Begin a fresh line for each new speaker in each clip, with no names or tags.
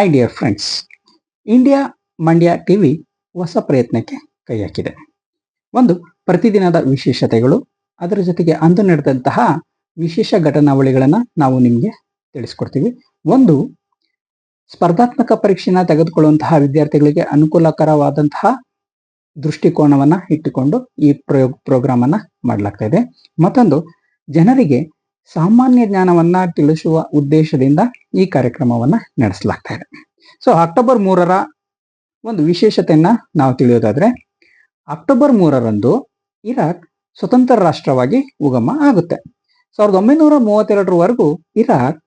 Hi dear friends India Mandya TV ಹೊಸ ಪ್ರಯತ್ನಕ್ಕೆ ಕೈ ಹಾಕಿದೆ ಒಂದು ಪ್ರತಿದಿನದ ವಿಶೇಷತೆಗಳು, ಅದರ ಜೊತೆಗೆ ಅಂದು ನಡೆದಂತಹ ವಿಶೇಷ ಘಟನಾವಳಿಗಳನ್ನು ನಾವು ನಿಮಗೆ ತಿಳಿಸ್ಕೊಡ್ತೀವಿ. ಒಂದು, ಸ್ಪರ್ಧಾತ್ಮಕ ಪರೀಕ್ಷೆನ ತೆಗೆದುಕೊಳ್ಳುವಂತಹ ವಿದ್ಯಾರ್ಥಿಗಳಿಗೆ ಅನುಕೂಲಕರವಾದಂತಹ ದೃಷ್ಟಿಕೋನವನ್ನು ಇಟ್ಟುಕೊಂಡು ಈ ಪ್ರಯೋಗ, ಪ್ರೋಗ್ರಾಮನ್ನು ಮಾಡಲಾಗ್ತಾ ಇದೆ. ಮತ್ತೊಂದು, ಜನರಿಗೆ ಸಾಮಾನ್ಯ ಜ್ಞಾನವನ್ನ ತಿಳಿಸುವ ಉದ್ದೇಶದಿಂದ ಈ ಕಾರ್ಯಕ್ರಮವನ್ನ ನಡೆಸಲಾಗ್ತಾ ಇದೆ. ಸೊ ಅಕ್ಟೋಬರ್ ಮೂರರ ಒಂದು ವಿಶೇಷತೆಯನ್ನ ನಾವು ತಿಳಿಯೋದಾದ್ರೆ, ಅಕ್ಟೋಬರ್ ಮೂರರಂದು ಇರಾಕ್ ಸ್ವತಂತ್ರ ರಾಷ್ಟ್ರವಾಗಿ ಉಗಮ ಆಗುತ್ತೆ. ಸಾವಿರದ ಒಂಬೈನೂರ ಮೂವತ್ತೆರಡರವರೆಗೂ ಇರಾಕ್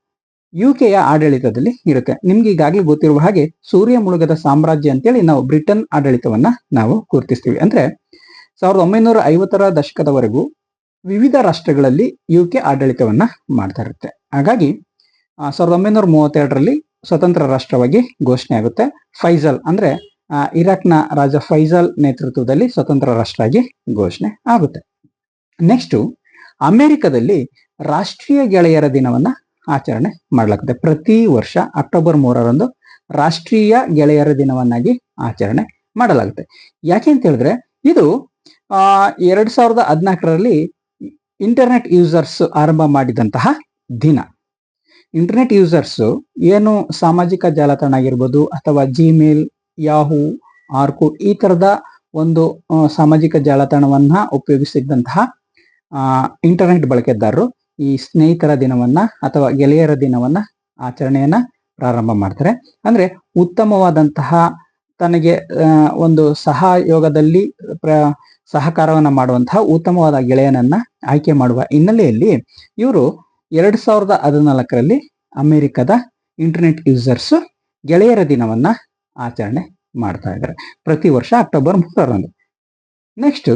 ಯುಕೆಯ ಆಡಳಿತದಲ್ಲಿ ಇರುತ್ತೆ. ನಿಮ್ಗೆ ಈಗಾಗಲೇ ಗೊತ್ತಿರುವ ಹಾಗೆ ಸೂರ್ಯ ಮುಳುಗದ ಸಾಮ್ರಾಜ್ಯ ಅಂತೇಳಿ ನಾವು ಬ್ರಿಟನ್ ಆಡಳಿತವನ್ನ ನಾವು ಗುರುತಿಸ್ತೀವಿ. ಅಂದ್ರೆ, ಸಾವಿರದ ಒಂಬೈನೂರ ಐವತ್ತರ ದಶಕದವರೆಗೂ ವಿವಿಧ ರಾಷ್ಟ್ರಗಳಲ್ಲಿ ಯು ಕೆ ಆಡಳಿತವನ್ನ ಮಾಡ್ತಾ ಇರುತ್ತೆ ಹಾಗಾಗಿ ಸಾವಿರದ ಒಂಬೈನೂರ ಮೂವತ್ತೆರಡರಲ್ಲಿ ಸ್ವತಂತ್ರ ರಾಷ್ಟ್ರವಾಗಿ ಘೋಷಣೆ ಆಗುತ್ತೆ. ಫೈಜಲ್ ಅಂದ್ರೆ ಇರಾಕ್ನ ರಾಜ ಫೈಜಲ್ ನೇತೃತ್ವದಲ್ಲಿ ಸ್ವತಂತ್ರ ರಾಷ್ಟ್ರ ಆಗಿ ಘೋಷಣೆ ಆಗುತ್ತೆ. ನೆಕ್ಸ್ಟ್, ಅಮೆರಿಕದಲ್ಲಿ ರಾಷ್ಟ್ರೀಯ ಗೆಳೆಯರ ದಿನವನ್ನ ಆಚರಣೆ ಮಾಡಲಾಗುತ್ತೆ. ಪ್ರತಿ ವರ್ಷ ಅಕ್ಟೋಬರ್ ಮೂರರಂದು ರಾಷ್ಟ್ರೀಯ ಗೆಳೆಯರ ದಿನವನ್ನಾಗಿ ಆಚರಣೆ ಮಾಡಲಾಗುತ್ತೆ. ಯಾಕೆ ಅಂತ ಹೇಳಿದ್ರೆ, ಇದು ಎರಡ್ ಸಾವಿರದ ಹದಿನಾಲ್ಕರಲ್ಲಿ ಇಂಟರ್ನೆಟ್ ಯೂಸರ್ಸ್ ಆರಂಭ ಮಾಡಿದಂತಹ ದಿನ. ಇಂಟರ್ನೆಟ್ ಯೂಸರ್ಸ್ ಏನು ಸಾಮಾಜಿಕ ಜಾಲತಾಣ ಆಗಿರ್ಬೋದು ಅಥವಾ ಜಿಮೇಲ್ ಯಾಹೂ ಆರ್ಕು ಈ ತರದ ಒಂದು ಸಾಮಾಜಿಕ ಜಾಲತಾಣವನ್ನ ಉಪಯೋಗಿಸಿದ್ದಂತಹ ಇಂಟರ್ನೆಟ್ ಬಳಕೆದಾರರು ಈ ಸ್ನೇಹಿತರ ದಿನವನ್ನ ಅಥವಾ ಗೆಳೆಯರ ದಿನವನ್ನ ಆಚರಣೆಯನ್ನ ಪ್ರಾರಂಭ ಮಾಡ್ತಾರೆ. ಅಂದ್ರೆ ಉತ್ತಮವಾದಂತಹ ತನಗೆ ಒಂದು ಸಹಯೋಗದಲ್ಲಿ ಪ್ರ, ಸಹಕಾರವನ್ನ ಮಾಡುವಂತಹ ಉತ್ತಮವಾದ ಗೆಳೆಯನನ್ನ ಆಯ್ಕೆ ಮಾಡುವ ಹಿನ್ನೆಲೆಯಲ್ಲಿ ಇವರು ಎರಡ್ ಸಾವಿರದ ಹದಿನಾಲ್ಕರಲ್ಲಿ ಅಮೆರಿಕದ ಇಂಟರ್ನೆಟ್ ಯೂಸರ್ಸ್ ಗೆಳೆಯರ ದಿನವನ್ನ ಆಚರಣೆ ಮಾಡ್ತಾ ಇದ್ದಾರೆ. ಪ್ರತಿ ವರ್ಷ ಅಕ್ಟೋಬರ್ ಮೂರರಂದು. ನೆಕ್ಸ್ಟ್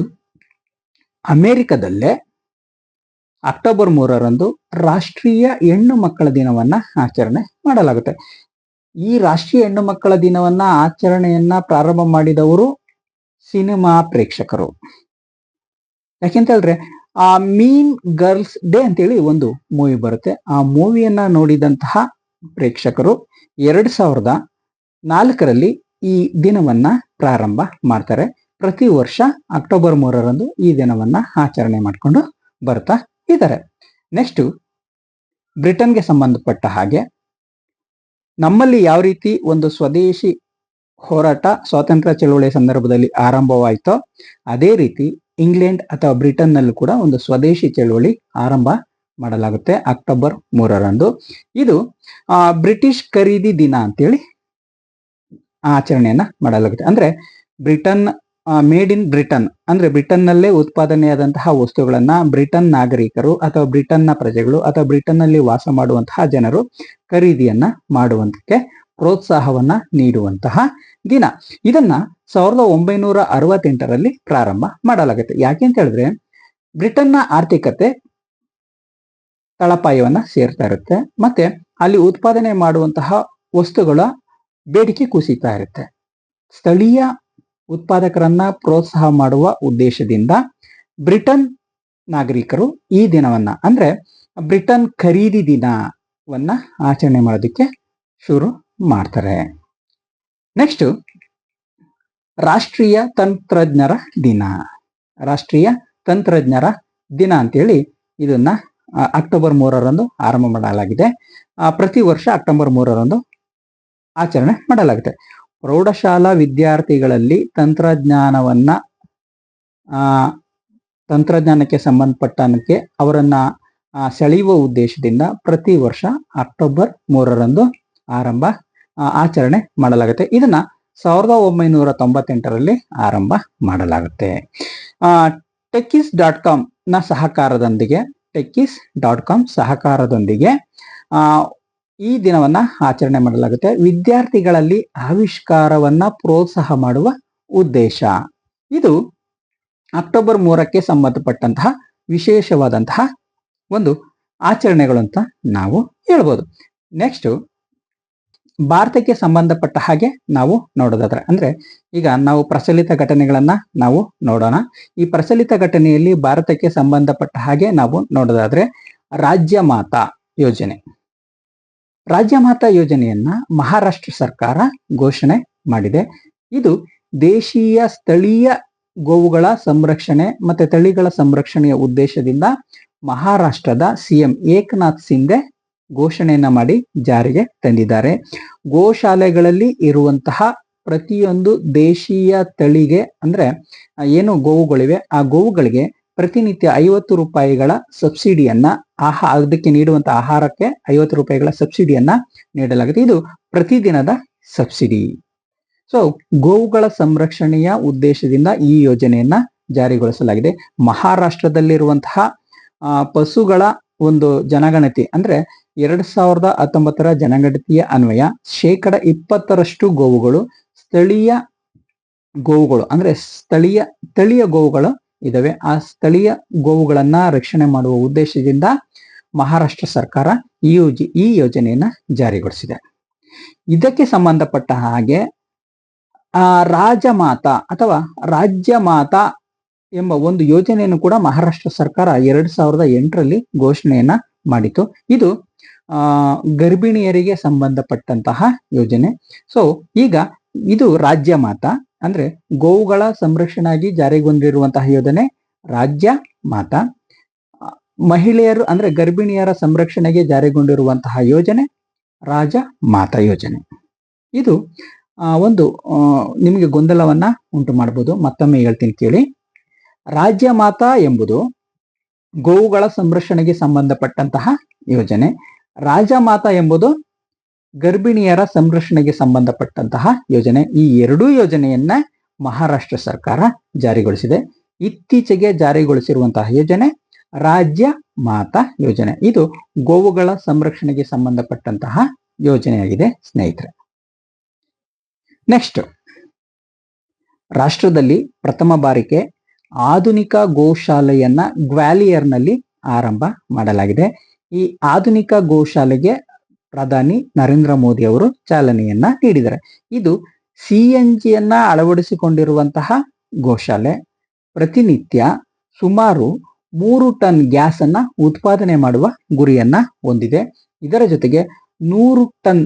ಅಮೆರಿಕದಲ್ಲೇ ಅಕ್ಟೋಬರ್ ಮೂರರಂದು ರಾಷ್ಟ್ರೀಯ ಹೆಣ್ಣು ಮಕ್ಕಳ ದಿನವನ್ನ ಆಚರಣೆ ಮಾಡಲಾಗುತ್ತೆ. ಈ ರಾಷ್ಟ್ರೀಯ ಹೆಣ್ಣು ಮಕ್ಕಳ ದಿನವನ್ನ ಆಚರಣೆಯನ್ನ ಪ್ರಾರಂಭ ಮಾಡಿದವರು ಸಿನಿಮಾ ಪ್ರೇಕ್ಷಕರು. ಯಾಕೆಂತ ಹೇಳಿದ್ರೆ ಆ ಮೀನ್ ಗರ್ಲ್ಸ್ ಡೇ ಅಂತೇಳಿ ಒಂದು ಮೂವಿ ಬರುತ್ತೆ. ಆ ಮೂವಿಯನ್ನ ನೋಡಿದಂತಹ ಪ್ರೇಕ್ಷಕರು ಎರಡ್ ಸಾವಿರದ ನಾಲ್ಕರಲ್ಲಿ ಈ ದಿನವನ್ನ ಪ್ರಾರಂಭ ಮಾಡ್ತಾರೆ. ಪ್ರತಿ ವರ್ಷ ಅಕ್ಟೋಬರ್ ಮೂರರಂದು ಈ ದಿನವನ್ನ ಆಚರಣೆ ಮಾಡಿಕೊಂಡು ಬರ್ತಾ ಇದ್ದಾರೆ. ನೆಕ್ಸ್ಟ್ ಬ್ರಿಟನ್ಗೆ ಸಂಬಂಧಪಟ್ಟ ಹಾಗೆ ನಮ್ಮಲ್ಲಿ ಯಾವ ರೀತಿ ಒಂದು ಸ್ವದೇಶಿ ಹೋರಾಟ, ಸ್ವಾತಂತ್ರ್ಯ ಚಳುವಳಿಯ ಸಂದರ್ಭದಲ್ಲಿ ಆರಂಭವಾಯಿತೋ ಅದೇ ರೀತಿ ಇಂಗ್ಲೆಂಡ್ ಅಥವಾ ಬ್ರಿಟನ್ನಲ್ಲೂ ಕೂಡ ಒಂದು ಸ್ವದೇಶಿ ಚಳುವಳಿ ಆರಂಭ ಮಾಡಲಾಗುತ್ತೆ ಅಕ್ಟೋಬರ್ ಮೂರರಂದು. ಇದು ಬ್ರಿಟಿಷ್ ಖರೀದಿ ದಿನ ಅಂತೇಳಿ ಆಚರಣೆಯನ್ನ ಮಾಡಲಾಗುತ್ತೆ. ಅಂದ್ರೆ ಬ್ರಿಟನ್ ಮೇಡ್ ಇನ್ ಬ್ರಿಟನ್ ಅಂದ್ರೆ ಬ್ರಿಟನ್ನಲ್ಲೇ ಉತ್ಪಾದನೆಯಾದಂತಹ ವಸ್ತುಗಳನ್ನ ಬ್ರಿಟನ್ ನಾಗರಿಕರು ಅಥವಾ ಬ್ರಿಟನ್ನ ಪ್ರಜೆಗಳು ಅಥವಾ ಬ್ರಿಟನ್ನಲ್ಲಿ ವಾಸ ಮಾಡುವಂತಹ ಜನರು ಖರೀದಿಯನ್ನ ಮಾಡುವಂತಕ್ಕೆ ಪ್ರೋತ್ಸಾಹವನ್ನ ನೀಡುವಂತಹ ದಿನ. ಇದನ್ನ ಸಾವಿರದ ಒಂಬೈನೂರ ಅರವತ್ತೆಂಟರಲ್ಲಿ ಪ್ರಾರಂಭ ಮಾಡಲಾಗುತ್ತೆ. ಯಾಕೆ ಅಂತ ಹೇಳಿದ್ರೆ, ಬ್ರಿಟನ್ನ ಆರ್ಥಿಕತೆ ತಳಪಾಯವನ್ನ ಸೇರ್ತಾ ಇರುತ್ತೆ, ಮತ್ತೆ ಅಲ್ಲಿ ಉತ್ಪಾದನೆ ಮಾಡುವಂತಹ ವಸ್ತುಗಳ ಬೇಡಿಕೆ ಕುಸಿತಾ ಇರುತ್ತೆ. ಸ್ಥಳೀಯ ಉತ್ಪಾದಕರನ್ನ ಪ್ರೋತ್ಸಾಹ ಮಾಡುವ ಉದ್ದೇಶದಿಂದ ಬ್ರಿಟನ್ ನಾಗರಿಕರು ಈ ದಿನವನ್ನ, ಅಂದ್ರೆ ಬ್ರಿಟನ್ ಖರೀದಿ ದಿನವನ್ನ ಆಚರಣೆ ಮಾಡೋದಕ್ಕೆ ಶುರು ಮಾಡ್ತಾರೆ. ನೆಕ್ಸ್ಟ್ ರಾಷ್ಟ್ರೀಯ ತಂತ್ರಜ್ಞರ ದಿನ. ರಾಷ್ಟ್ರೀಯ ತಂತ್ರಜ್ಞರ ದಿನ ಅಂತೇಳಿ ಇದನ್ನ ಅಕ್ಟೋಬರ್ ಮೂರರಂದು ಆರಂಭ ಮಾಡಲಾಗಿದೆ. ಪ್ರತಿ ವರ್ಷ ಅಕ್ಟೋಬರ್ ಮೂರರಂದು ಆಚರಣೆ ಮಾಡಲಾಗುತ್ತೆ. ಪ್ರೌಢಶಾಲಾ ವಿದ್ಯಾರ್ಥಿಗಳಲ್ಲಿ ತಂತ್ರಜ್ಞಾನವನ್ನ ತಂತ್ರಜ್ಞಾನಕ್ಕೆ ಸಂಬಂಧಪಟ್ಟನಕ್ಕೆ ಅವರನ್ನ ಸೆಳೆಯುವ ಉದ್ದೇಶದಿಂದ ಪ್ರತಿ ವರ್ಷ ಅಕ್ಟೋಬರ್ ಮೂರರಂದು ಆರಂಭ ಆಚರಣೆ ಮಾಡಲಾಗುತ್ತೆ. ಇದನ್ನ ಸಾವಿರದ ಒಂಬೈನೂರ ತೊಂಬತ್ತೆಂಟರಲ್ಲಿ ಆರಂಭ ಮಾಡಲಾಗುತ್ತೆ. ಟೆಕ್ಕಿಸ್ ಡಾಟ್ ಕಾಮ್ ಸಹಕಾರದೊಂದಿಗೆ ಟೆಕ್ಕಿಸ್ ಡಾಟ್ ಕಾಮ್ ಸಹಕಾರದೊಂದಿಗೆ ಈ ದಿನವನ್ನ ಆಚರಣೆ ಮಾಡಲಾಗುತ್ತೆ. ವಿದ್ಯಾರ್ಥಿಗಳಲ್ಲಿ ಆವಿಷ್ಕಾರವನ್ನ ಪ್ರೋತ್ಸಾಹ ಮಾಡುವ ಉದ್ದೇಶ. ಇದು ಅಕ್ಟೋಬರ್ ಮೂರಕ್ಕೆ ಸಂಬಂಧಪಟ್ಟಂತಹ ವಿಶೇಷವಾದಂತಹ ಒಂದು ಆಚರಣೆಗಳು ಅಂತ ನಾವು ಹೇಳ್ಬೋದು. ನೆಕ್ಸ್ಟ್ ಭಾರತಕ್ಕೆ ಸಂಬಂಧಪಟ್ಟ ಹಾಗೆ ನಾವು ನೋಡೋದಾದ್ರೆ, ಅಂದ್ರೆ ಈಗ ನಾವು ಪ್ರಚಲಿತ ಘಟನೆಗಳನ್ನ ನಾವು ನೋಡೋಣ. ಈ ಪ್ರಚಲಿತ ಘಟನೆಯಲ್ಲಿ ಭಾರತಕ್ಕೆ ಸಂಬಂಧಪಟ್ಟ ಹಾಗೆ ನಾವು ನೋಡೋದಾದ್ರೆ, ರಾಜ್ಯ ಮಾತಾ ಯೋಜನೆ. ರಾಜ್ಯ ಮಾತಾ ಯೋಜನೆಯನ್ನ ಮಹಾರಾಷ್ಟ್ರ ಸರ್ಕಾರ ಘೋಷಣೆ ಮಾಡಿದೆ. ಇದು ದೇಶೀಯ ಸ್ಥಳೀಯ ಗೋವುಗಳ ಸಂರಕ್ಷಣೆ ಮತ್ತೆ ತಳಿಗಳ ಸಂರಕ್ಷಣೆಯ ಉದ್ದೇಶದಿಂದ ಮಹಾರಾಷ್ಟ್ರದ ಸಿಎಂ ಏಕನಾಥ್ ಸಿಂಧೆ ಘೋಷಣೆಯನ್ನ ಮಾಡಿ ಜಾರಿಗೆ ತಂದಿದ್ದಾರೆ. ಗೋಶಾಲೆಗಳಲ್ಲಿ ಇರುವಂತಹ ಪ್ರತಿಯೊಂದು ದೇಶೀಯ ತಳಿಗೆ ಅಂದ್ರೆ, ಏನು ಗೋವುಗಳಿವೆ, ಆ ಗೋವುಗಳಿಗೆ ಪ್ರತಿನಿತ್ಯ ಐವತ್ತು ರೂಪಾಯಿಗಳ ಸಬ್ಸಿಡಿಯನ್ನ, ಆಹಾ, ಅದಕ್ಕೆ ನೀಡುವಂತ ಆಹಾರಕ್ಕೆ ಐವತ್ತು ರೂಪಾಯಿಗಳ ಸಬ್ಸಿಡಿಯನ್ನ ನೀಡಲಾಗುತ್ತೆ. ಇದು ಪ್ರತಿದಿನದ ಸಬ್ಸಿಡಿ. ಸೊ ಗೋವುಗಳ ಸಂರಕ್ಷಣೆಯ ಉದ್ದೇಶದಿಂದ ಈ ಯೋಜನೆಯನ್ನ ಜಾರಿಗೊಳಿಸಲಾಗಿದೆ. ಮಹಾರಾಷ್ಟ್ರದಲ್ಲಿರುವಂತಹ ಪಶುಗಳ ಒಂದು ಜನಗಣತಿ ಅಂದ್ರೆ ಎರಡ್ ಸಾವಿರದ ಹತ್ತೊಂಬತ್ತರ ಜನಗಣತಿಯ ಅನ್ವಯ ಶೇಕಡ ಇಪ್ಪತ್ತರಷ್ಟು ಗೋವುಗಳು ಸ್ಥಳೀಯ ಗೋವುಗಳು, ಅಂದ್ರೆ ಸ್ಥಳೀಯ ತಳಿಯ ಗೋವುಗಳು ಇದಾವೆ. ಆ ಸ್ಥಳೀಯ ಗೋವುಗಳನ್ನ ರಕ್ಷಣೆ ಮಾಡುವ ಉದ್ದೇಶದಿಂದ ಮಹಾರಾಷ್ಟ್ರ ಸರ್ಕಾರ ಈ ಈ ಯೋಜನೆಯನ್ನ ಜಾರಿಗೊಳಿಸಿದೆ. ಇದಕ್ಕೆ ಸಂಬಂಧಪಟ್ಟ ಹಾಗೆ, ಆ ರಾಜಮಾತಾ ಅಥವಾ ರಾಜ್ಯ ಮಾತಾ ಎಂಬ ಒಂದು ಯೋಜನೆಯನ್ನು ಕೂಡ ಮಹಾರಾಷ್ಟ್ರ ಸರ್ಕಾರ ಎರಡ್ ಸಾವಿರದ ಎಂಟರಲ್ಲಿ ಘೋಷಣೆಯನ್ನ ಮಾಡಿತು ಇದು ಗರ್ಭಿಣಿಯರಿಗೆ ಸಂಬಂಧಪಟ್ಟಂತಹ ಯೋಜನೆ. ಸೊ ಈಗ ಇದು ರಾಜ್ಯ ಮಾತ, ಅಂದ್ರೆ ಗೋವುಗಳ ಸಂರಕ್ಷಣೆಯಾಗಿ ಜಾರಿಗೊಂಡಿರುವಂತಹ ಯೋಜನೆ ರಾಜ್ಯ ಮಾತ. ಮಹಿಳೆಯರು, ಅಂದ್ರೆ ಗರ್ಭಿಣಿಯರ ಸಂರಕ್ಷಣೆಗೆ ಜಾರಿಗೊಂಡಿರುವಂತಹ ಯೋಜನೆ ರಾಜ ಮಾತ ಯೋಜನೆ. ಇದು ಒಂದು ನಿಮಗೆ ಗೊಂದಲವನ್ನ ಉಂಟು ಮಾಡಬಹುದು ಮತ್ತೊಮ್ಮೆ ಹೇಳ್ತೀನಿ ಕೇಳಿ. ರಾಜ್ಯ ಮಾತಾ ಎಂಬುದು ಗೋವುಗಳ ಸಂರಕ್ಷಣೆಗೆ ಸಂಬಂಧಪಟ್ಟಂತಹ ಯೋಜನೆ. ರಾಜಮಾತಾ ಎಂಬುದು ಗರ್ಭಿಣಿಯರ ಸಂರಕ್ಷಣೆಗೆ ಸಂಬಂಧಪಟ್ಟಂತಹ ಯೋಜನೆ. ಈ ಎರಡೂ ಯೋಜನೆಯನ್ನ ಮಹಾರಾಷ್ಟ್ರ ಸರ್ಕಾರ ಜಾರಿಗೊಳಿಸಿದೆ. ಇತ್ತೀಚೆಗೆ ಜಾರಿಗೊಳಿಸಿರುವಂತಹ ಯೋಜನೆ ರಾಜ್ಯ ಮಾತಾ ಯೋಜನೆ. ಇದು ಗೋವುಗಳ ಸಂರಕ್ಷಣೆಗೆ ಸಂಬಂಧಪಟ್ಟಂತಹ ಯೋಜನೆಯಾಗಿದೆ, ಸ್ನೇಹಿತರೆ. ನೆಕ್ಸ್ಟ್ ರಾಷ್ಟ್ರದಲ್ಲಿ ಪ್ರಥಮ ಬಾರಿಗೆ ಆಧುನಿಕ ಗೋಶಾಲೆಯನ್ನ ಗ್ವಾಲಿಯರ್ನಲ್ಲಿ ಆರಂಭ ಮಾಡಲಾಗಿದೆ. ಈ ಆಧುನಿಕ ಗೋಶಾಲೆಗೆ ಪ್ರಧಾನಿ ನರೇಂದ್ರ ಮೋದಿ ಅವರು ಚಾಲನೆಯನ್ನ ನೀಡಿದ್ದಾರೆ. ಇದು ಸಿ ಎನ್ ಜಿಯನ್ನ ಅಳವಡಿಸಿಕೊಂಡಿರುವಂತಹ ಗೋಶಾಲೆ. ಪ್ರತಿನಿತ್ಯ ಸುಮಾರು ಮೂರು ಟನ್ ಗ್ಯಾಸ್ ಅನ್ನ ಉತ್ಪಾದನೆ ಮಾಡುವ ಗುರಿಯನ್ನ ಹೊಂದಿದೆ. ಇದರ ಜೊತೆಗೆ ನೂರು ಟನ್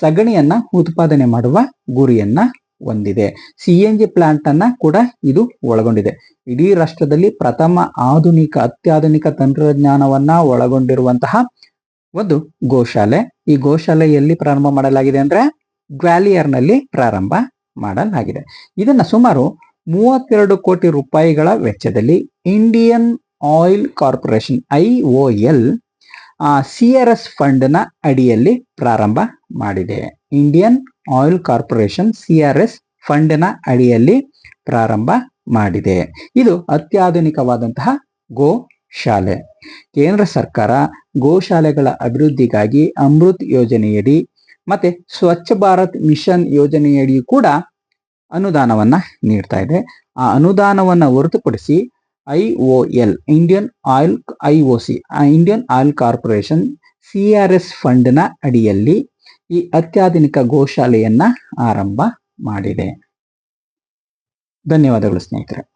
ಸಗಣಿಯನ್ನ ಉತ್ಪಾದನೆ ಮಾಡುವ ಗುರಿಯನ್ನ ಹೊಂದಿದೆ ಸಿ ಎನ್ ಜಿ ಪ್ಲಾಂಟ್ ಅನ್ನ ಕೂಡ ಇದು ಒಳಗೊಂಡಿದೆ. ಇಡೀ ರಾಷ್ಟ್ರದಲ್ಲಿ ಪ್ರಥಮ ಆಧುನಿಕ ಅತ್ಯಾಧುನಿಕ ತಂತ್ರಜ್ಞಾನವನ್ನ ಒಳಗೊಂಡಿರುವಂತಹ ಒಂದು ಗೋಶಾಲೆ. ಈ ಗೋಶಾಲೆ ಎಲ್ಲಿ ಪ್ರಾರಂಭ ಮಾಡಲಾಗಿದೆ ಅಂದ್ರೆ ಗ್ವಾಲಿಯರ್ನಲ್ಲಿ ಪ್ರಾರಂಭ ಮಾಡಲಾಗಿದೆ. ಇದನ್ನ ಸುಮಾರು ಮೂವತ್ತೆರಡು ಕೋಟಿ ರೂಪಾಯಿಗಳ ವೆಚ್ಚದಲ್ಲಿ Indian Oil Corporation I O L C R S ಫಂಡ್ನ ಅಡಿಯಲ್ಲಿ ಪ್ರಾರಂಭ ಮಾಡಿದೆ. Indian Oil Corporation C R S ಫಂಡ್ನ ಅಡಿಯಲ್ಲಿ ಪ್ರಾರಂಭ ಮಾಡಿದೆ. ಇದು ಅತ್ಯಾಧುನಿಕವಾದಂತಹ ಗೋ ಶಾಲೆ. ಕೇಂದ್ರ ಸರ್ಕಾರ ಗೋಶಾಲೆಗಳ ಅಭಿವೃದ್ಧಿಗಾಗಿ ಅಮೃತ್ ಯೋಜನೆಯಡಿ ಮತ್ತೆ ಸ್ವಚ್ಛ ಭಾರತ್ ಮಿಷನ್ ಯೋಜನೆಯಡಿ ಕೂಡ ಅನುದಾನವನ್ನ ನೀಡ್ತಾ ಇದೆ. ಆ ಅನುದಾನವನ್ನ ಹೊರತುಪಡಿಸಿ I O L, Indian Oil I O C Indian Oil Corporation C R S ಫಂಡ್ನ ಅಡಿಯಲ್ಲಿ ಈ ಅತ್ಯಾಧುನಿಕ ಗೋಶಾಲೆಯನ್ನ ಆರಂಭ ಮಾಡಿದೆ. ಧನ್ಯವಾದಗಳು ಸ್ನೇಹಿತರೆ.